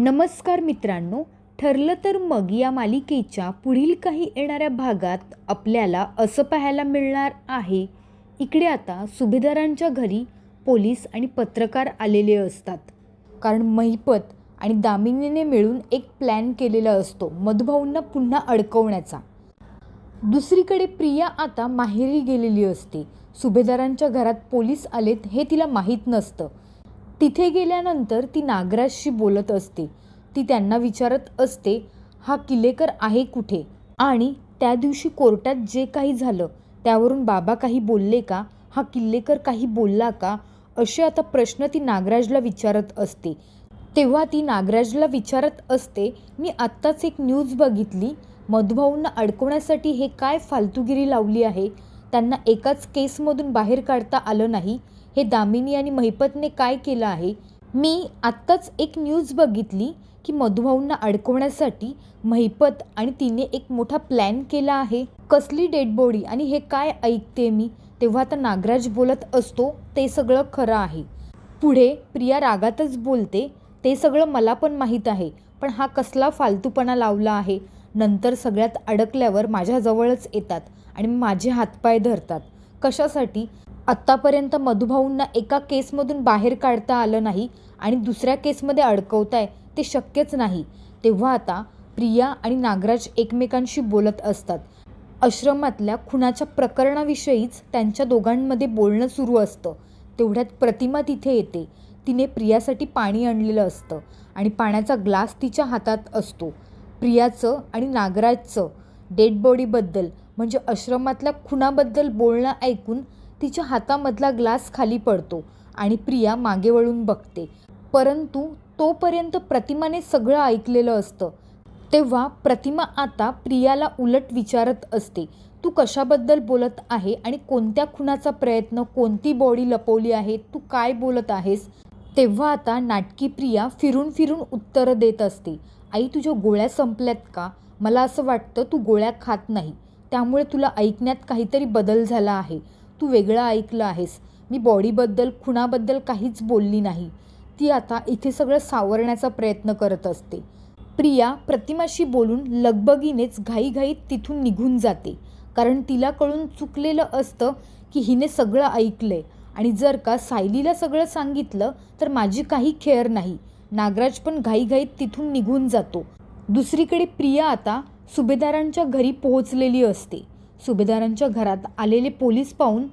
नमस्कार मित्रांनो ठरलं तर मग या मालिकेच्या पुढील काही येणाऱ्या भागात आपल्याला असं पाहायला मिळणार आहे. इकडे आता सुभेदारांच्या घरी पोलीस आणि पत्रकार आलेले असतात. कारण महिपत आणि दामिनीने मिळून एक प्लॅन केलेला असतो मधुभाऊंना पुन्हा अडकवण्याचा. दुसरीकडे प्रिया आता माहेरी गेलेली असते. सुभेदारांच्या घरात पोलीस आलेत हे तिला माहीत नसतं. तिथे गेल्यानंतर ती नागराजशी बोलत असते. ती त्यांना विचारत असते हा किल्लेकर आहे कुठे? आणि त्या दिवशी कोर्टात जे काही झालं त्यावरून बाबा काही बोलले का? हा किल्लेकर काही बोलला का? असे आता प्रश्न ती नागराजला विचारत असते. तेव्हा ती नागराजला विचारत असते मी आत्ताच एक न्यूज बघितली. मधुभाऊंना अडकवण्यासाठी हे काय फालतूगिरी लावली आहे? त्यांना एकाच केसमधून बाहेर काढता आलं नाही. हे दामिनी आणि महिपतने काय केलं आहे? मी आत्ताच एक न्यूज बघितली की मधुभाऊंना अडकवण्यासाठी महिपत आणि तिने एक मोठा प्लॅन केला आहे. कसली डेड बॉडी आणि हे काय ऐकते मी? तेव्हा आता नागराज बोलत असतो ते सगळं खरं आहे. पुढे प्रिया रागातच बोलते ते सगळं मला पण माहीत आहे पण हा कसला फालतूपणा लावला आहे? नंतर सगळ्यात अडकल्यावर माझ्याजवळच येतात आणि माझे हातपाय धरतात. कशासाठी? आत्तापर्यंत मधुभाऊंना एका केसमधून बाहेर काढता आलं नाही आणि दुसऱ्या केसमध्ये अडकवताय ते शक्यच नाही. तेव्हा आता प्रिया आणि नागराज एकमेकांशी बोलत असतात. आश्रमातल्या खुनाच्या प्रकरणाविषयीच त्यांच्या दोघांमध्ये बोलणं सुरू असतं. तेवढ्यात प्रतिमा तिथे येते. तिने प्रियासाठी पाणी आणलेलं असतं आणि पाण्याचा ग्लास तिच्या हातात असतो. प्रियाचं आणि नागराजचं डेड बॉडीबद्दल म्हणजे आश्रमातल्या खुनाबद्दल बोलणं ऐकून तिच्या हातामधला ग्लास खाली पडतो आणि प्रिया मागे वळून बघते. परंतु तोपर्यंत प्रतिमाने सगळं ऐकलेलं असतं. तेव्हा प्रतिमा आता प्रियाला उलट विचारत असते तू कशाबद्दल बोलत आहे आणि कोणत्या खुनाचा प्रयत्न कोणती बॉडी लपवली आहे तू काय बोलत आहेस? तेव्हा आता नाटकी प्रिया फिरून फिरून उत्तरं देत असते आई तुझ्या गोळ्या संपल्यात का? मला असं वाटतं तू गोळ्या खात नाही. त्यामुळे तुला ऐकण्यात काहीतरी बदल झाला आहे. तू वेगळं ऐकलं आहेस. मी बॉडीबद्दल खुणाबद्दल काहीच बोलली नाही. ती आता इथे सगळं सावरण्याचा प्रयत्न करत असते. प्रिया प्रतिमाशी बोलून लगबगीनेच घाईघाईत तिथून निघून जाते. कारण तिला कळून चुकलेलं असतं की हिने सगळं ऐकलंय. आणि जर का सायलीला सगळं सांगितलं तर माझी काही खेअर नाही. नागराज पण घाईघाईत तिथून निघून जातो. दुसरीकडे प्रिया आता सुभेदारांच्या घरी पोहोचलेली असते. सुभेदारांच्या घरात आलेले पोलीस पाहून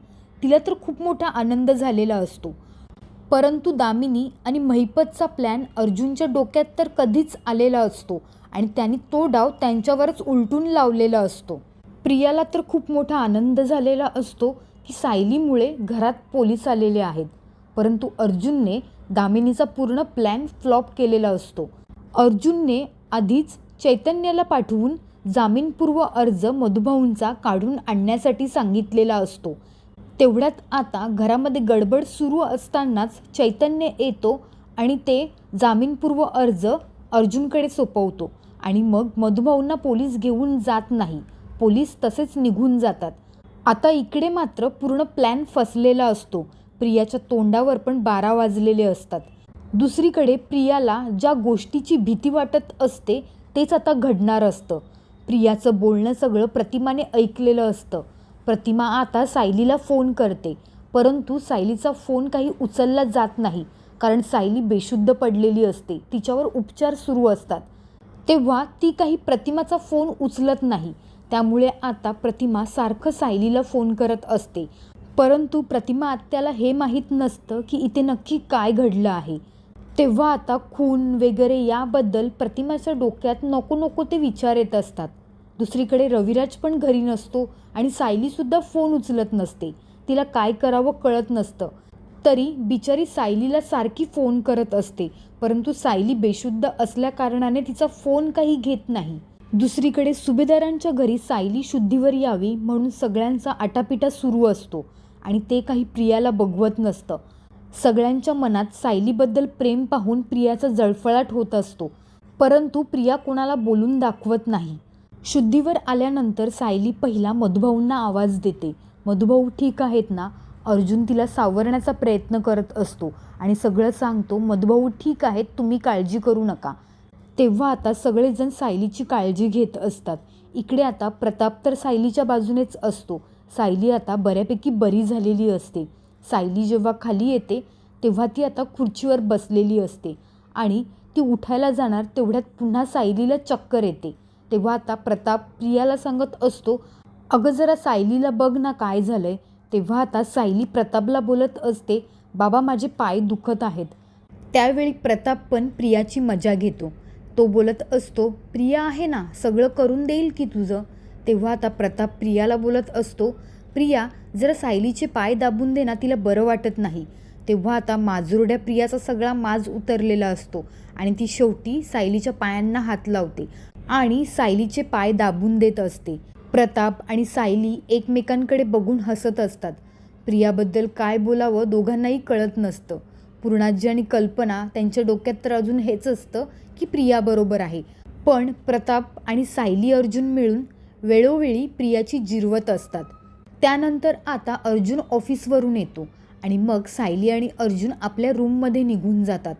तिला तर खूप मोठा आनंद झालेला असतो. परंतु दामिनी आणि महिपतचा प्लॅन अर्जुनच्या डोक्यात तर कधीच आलेला असतो आणि त्यांनी तो डाव त्यांच्यावरच उलटून लावलेला असतो. प्रियाला तर खूप मोठा आनंद झालेला असतो की सायलीमुळे घरात पोलीस आलेले आहेत. परंतु अर्जुनने दामिनीचा पूर्ण प्लॅन फ्लॉप केलेला असतो. अर्जुनने आधीच चैतन्याला पाठवून जामीनपूर्व अर्ज मधुभाऊंचा काढून आणण्यासाठी सांगितलेला असतो. तेवढ्यात आता घरामध्ये गडबड सुरू असतानाच चैतन्य येतो आणि ते जामीनपूर्व अर्ज अर्जुनकडे सोपवतो आणि मग मधुभाऊंना पोलीस घेऊन जात नाही. पोलीस तसेच निघून जातात. आता इकडे मात्र पूर्ण प्लॅन फसलेला असतो. प्रियाच्या तोंडावर पण बारा वाजलेले असतात. दुसरीकडे प्रियाला ज्या गोष्टीची भीती वाटत असते तेच आता घडणार असतं. प्रियाचं बोलणं सगळं प्रतिमाने ऐकलेलं असतं. प्रतिमा आता सायलीला फोन करते. परंतु सायलीचा फोन काही उचलला जात नाही कारण सायली बेशुद्ध पडलेली असते. तिच्यावर उपचार सुरू असतात. तेव्हा ती काही प्रतिमाचा फोन उचलत नाही. त्यामुळे आता प्रतिमा सारखं सायलीला फोन करत असते. परंतु प्रतिमा आत्याला हे माहीत नसतं की इथे नक्की काय घडलं आहे. तेव्हा आता खून वगैरे याबद्दल प्रतिमाच्या डोक्यात नको नको ते विचार येत असतात. दुसरीकडे रविराज पण घरी नसतो आणि सायलीसुद्धा फोन उचलत नसते. तिला काय करावं कळत नसतं. तरी बिचारी सायलीला सारखी फोन करत असते. परंतु सायली बेशुद्ध असल्याकारणाने तिचा फोन काही घेत नाही. दुसरीकडे सुभेदारांच्या घरी सायली शुद्धीवर यावी म्हणून सगळ्यांचा आटापिटा सुरू असतो आणि ते काही प्रियाला बघवत नसतं. सगळ्यांच्या मनात सायलीबद्दल प्रेम पाहून प्रियाचा जळफळाट होत असतो. परंतु प्रिया कोणाला बोलून दाखवत नाही. शुद्धीवर आल्यानंतर सायली पहिला मधुभाऊंना आवाज देते. मधुभाऊ ठीक आहेत ना अर्जुन तिला सावरण्याचा प्रयत्न करत असतो आणि सगळं सांगतो मधुभाऊ ठीक आहेत तुम्ही काळजी करू नका तेव्हा आता सगळेजण सायलीची काळजी घेत असतात. इकडे आता प्रताप तर सायलीच्या बाजूनेच असतो. सायली आता बऱ्यापैकी बरी झालेली असते. सायली जेव्हा खाली येते तेव्हा ती आता खुर्चीवर बसलेली असते आणि ती उठायला जाणार तेवढ्यात पुन्हा सायलीला चक्कर येते. तेव्हा आता प्रताप प्रियाला सांगत असतो अगं जरा सायलीला बघ ना काय झालं आहे तेव्हा आता सायली प्रतापला बोलत असते बाबा माझे पाय दुखत आहेत. त्यावेळी प्रताप पण प्रियाची मजा घेतो. तो बोलत असतो प्रिया आहे ना सगळं करून देईल की तुझं? तेव्हा आता प्रताप प्रियाला बोलत असतो प्रिया जरा सायलीचे पाय दाबून देना तिला बरं वाटत नाही. तेव्हा आता माजुरड्या प्रियाचा सगळा माज उतरलेला असतो आणि ती शेवटी सायलीच्या पायांना हात लावते आणि सायलीचे पाय दाबून देत असते. प्रताप आणि सायली एकमेकांकडे बघून हसत असतात. प्रियाबद्दल काय बोलावं दोघांनाही कळत नसतं. पूर्णाजी आणि कल्पना त्यांच्या डोक्यात तर अजून हेच असतं की प्रिया बरोबर आहे. पण प्रताप आणि सायली अर्जुन मिळून वेळोवेळी प्रियाची जिरवत असतात. त्यानंतर आता अर्जुन ऑफिसवरून येतो आणि मग सायली आणि अर्जुन आपल्या रूममध्ये निघून जातात.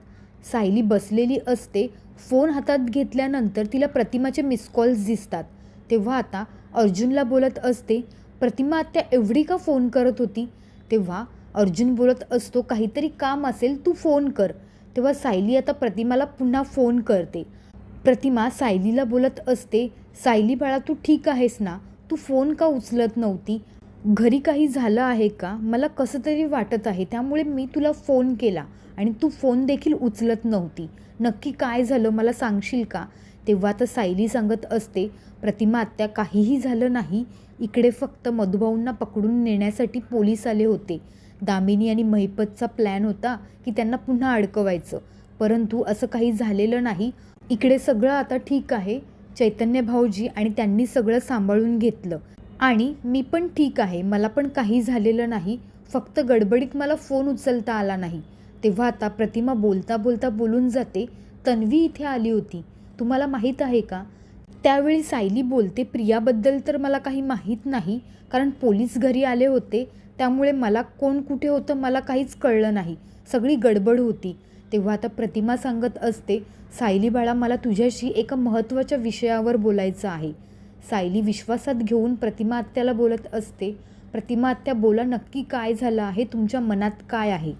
सायली बसलेली असते फोन हातात घेतल्यानंतर तिला प्रतिमाचे मिस कॉल्स दिसतात. तेव्हा आता अर्जुनला बोलत असते प्रतिमा आत्या एवढी का फोन करत होती? तेव्हा अर्जुन बोलत असतो काहीतरी काम असेल तू फोन कर. तेव्हा सायली आता प्रतिमाला पुन्हा फोन करते. प्रतिमा सायलीला बोलत असते सायली बाळा तू ठीक आहेस ना? तू फोन का उचलत नव्हती? घरी काही झालं आहे का? मला कसं तरी वाटत आहे. त्यामुळे मी तुला फोन केला आणि तू फोन देखील उचलत नव्हती. नक्की काय झालं मला सांगशील का? तेव्हा तर सायली सांगत असते प्रतिमा आत्या काहीही झालं नाही. इकडे फक्त मधुभाऊंना पकडून नेण्यासाठी पोलीस आले होते. दामिनी आणि महिपतचा प्लॅन होता की त्यांना पुन्हा अडकवायचं. परंतु असं काही झालेलं नाही. इकडे सगळं आता ठीक आहे. चैतन्य भाऊजी आणि त्यांनी सगळं सांभाळून घेतलं. आणि मी पण ठीक आहे मला पण काही झालेलं नाही फक्त गडबडीत मला फोन उचलता आला नाही. तेव्हा आता प्रतिमा बोलता बोलता बोलून जाते तन्वी इथे आली होती. तुम्हाला माहीत आहे का? त्यावेळी सायली बोलते प्रियाबद्दल तर मला काही माहीत नाही कारण पोलीस घरी आले होते त्यामुळे मला कोण कुठे होतं मला काहीच कळलं नाही सगळी गडबड होती. तेव्हा आता प्रतिमा सांगत असते सायली बाळा मला तुझ्याशी एका महत्त्वाच्या विषयावर बोलायचं आहे. सायली विश्वासात घेऊन प्रतिमा आत्याला बोलत असते प्रतिमा आत्या बोला नक्की काय झालं आहे? तुमच्या मनात काय आहे?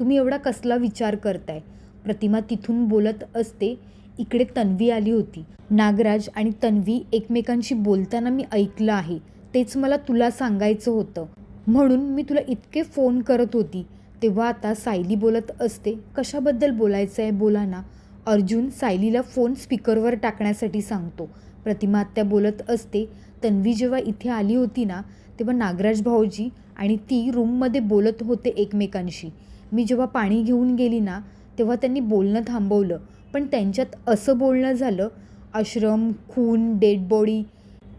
तुम्ही एवढा कसला विचार करताय? प्रतिमा तिथून बोलत असते इकडे तन्वी आली होती. नागराज आणि तन्वी एकमेकांशी बोलताना मी ऐकलं आहे. तेच मला तुला सांगायचं होतं. म्हणून मी तुला इतके फोन करत होती. तेव्हा आता सायली बोलत असते कशाबद्दल बोलायचं आहे बोला ना. अर्जुन सायलीला फोन स्पीकरवर टाकण्यासाठी सांगतो. प्रतिमा आत्या बोलत असते तन्वी जेव्हा इथे आली होती ना तेव्हा नागराज भाऊजी आणि ती रूममध्ये बोलत होते एकमेकांशी. मी जेव्हा पाणी घेऊन गेली ना तेव्हा त्यांनी बोलणं थांबवलं. पण त्यांच्यात असं बोलणं झालं आश्रम खून डेड बॉडी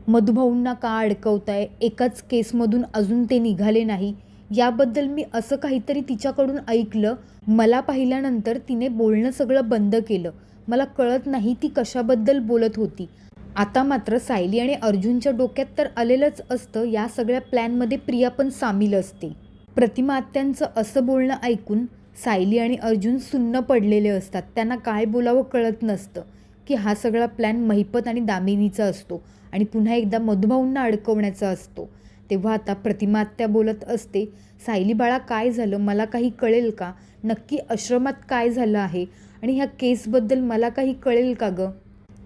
मधुभाऊंना का अडकवताय एकाच केसमधून अजून ते निघाले नाही याबद्दल मी असं काहीतरी तिच्याकडून ऐकलं. मला पाहिल्यानंतर तिने बोलणं सगळं बंद केलं. मला कळत नाही ती कशाबद्दल बोलत होती. आता मात्र सायली आणि अर्जुनच्या डोक्यात तर आलेलंच असतं या सगळ्या प्लॅनमध्ये प्रिया पण सामील असते. प्रतिमा आत्यांचं असं बोलणं ऐकून सायली आणि अर्जुन सुन्न पडलेले असतात. त्यांना काय बोलावं कळत नसतं की हा सगळा प्लॅन महिपत आणि दामिनीचा असतो आणि पुन्हा एकदा मधुभाऊंना अडकवण्याचा असतो. तेव्हा आता प्रतिमा आत्या बोलत असते सायली बाळा काय झालं? मला काही कळेल का? नक्की आश्रमात काय झालं आहे? आणि ह्या केसबद्दल मला काही कळेल का गं?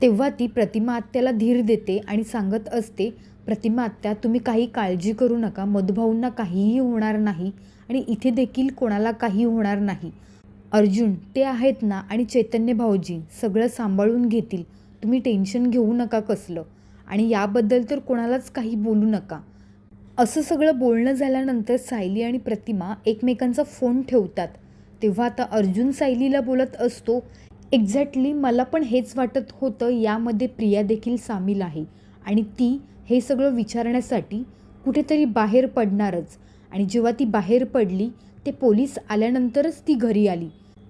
तेव्हा ती प्रतिमा आत्याला धीर देते आणि सांगत असते प्रतिमा आत्या तुम्ही काही काळजी करू नका मधुभाऊंना काहीही होणार नाही आणि इथे देखील कोणाला काही होणार नाही. अर्जुन ते आहेत ना आणि चैतन्य भाऊजी सगळं सांभाळून घेतील. तुम्ही टेन्शन घेऊ नका कसलं. आणि याबद्दल तर कोणालाच काही बोलू नका. असं सगळं बोलणं झाल्यानंतर सायली आणि प्रतिमा एकमेकांचा फोन ठेवतात. तेव्हा आता अर्जुन सायलीला बोलत असतो एक्झॅक्टली मला पण हेच वाटत होतं यामध्ये प्रिया देखील सामील आहे. आणि ती हे सगळं विचारण्यासाठी कुठेतरी बाहेर पडणारच. आणि जेव्हा ती बाहेर पडली ते पोलीस आल्यानंतरच ती घरी आली.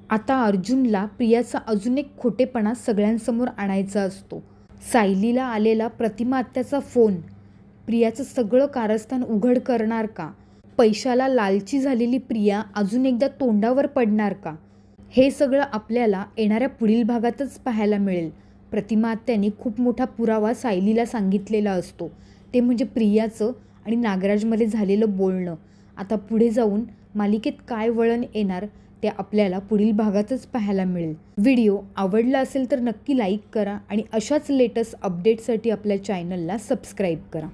आता अर्जुनला प्रियाचा अजून एक खोटेपणा सगळ्यांसमोर आणायचा असतो. सायलीला आलेला प्रतिमा आत्याचा फोन. प्रियाचं सगळं कारस्थान उघड करणार का? पैशाला लालची झालेली प्रिया अजून एकदा तोंडावर पडणार का? हे सगळं आपल्याला येणाऱ्या पुढील भागातच पाहायला मिळेल. प्रतिमा आत्याने खूप मोठा पुरावा सायलीला सांगितलेला असतो. ते म्हणजे प्रियाचं आणि नागराजमध्ये झालेलं बोलणं. आता पुढे जाऊन मालिकेत काय वळण येणार ते आपल्याला पुढील भागातच पाहायला मिळेल. व्हिडिओ आवडला असेल तर नक्की लाईक करा आणि अशाच लेटेस्ट अपडेटसाठी आपल्या चॅनलला सबस्क्राईब करा.